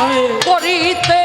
Hey. Hey.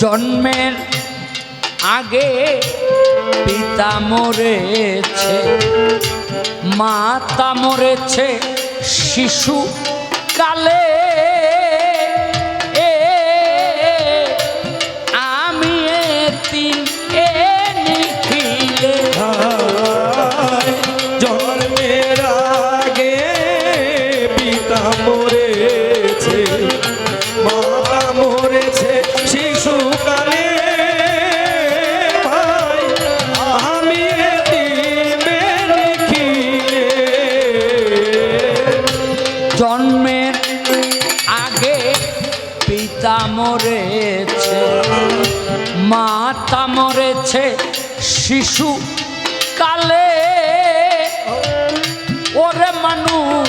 জন্মের আগে পিতা মরেছে মাতা মরেছে শিশু কালে পিতা মরেছে মাতা মরেছে শিশু কালে। ওরে মানুষ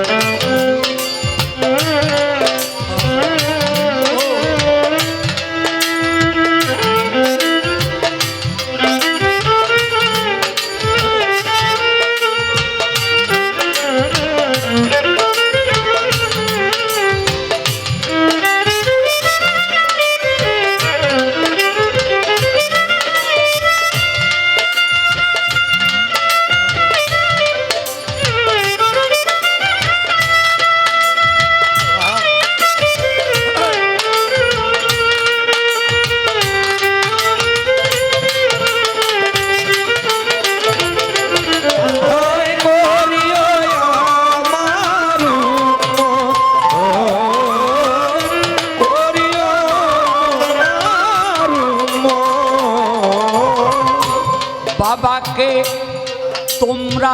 তোমরা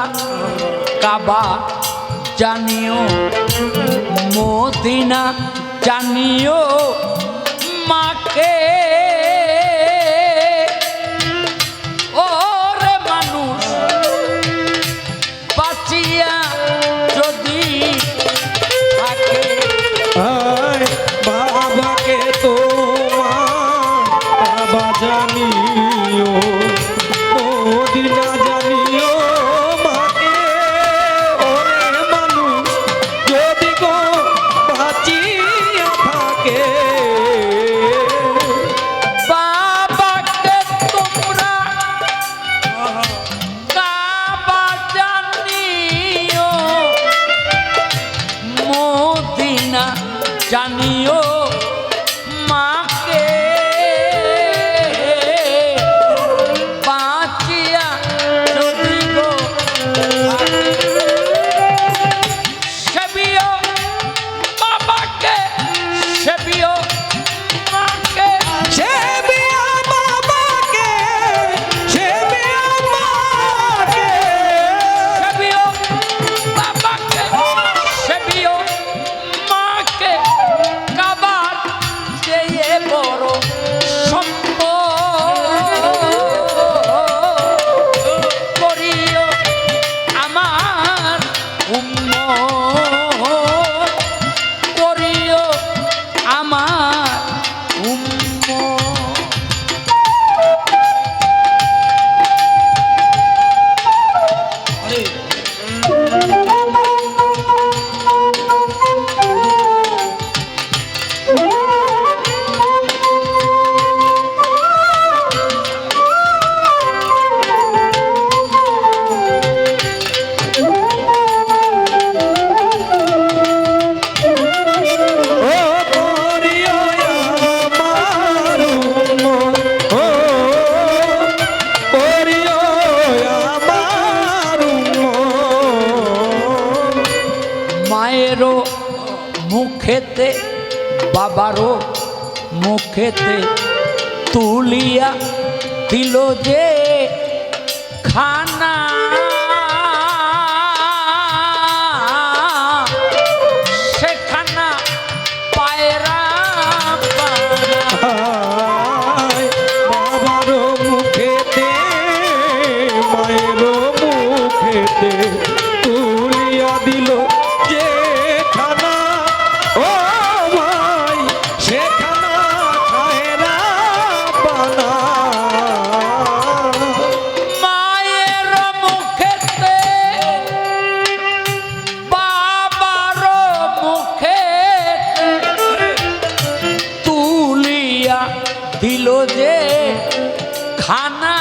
কাবা জানিও মদিনা জানিও মায়েরও মুখেতে বাবারও মুখেতে তুলিয়া দিল যে খানা দিল যে খানা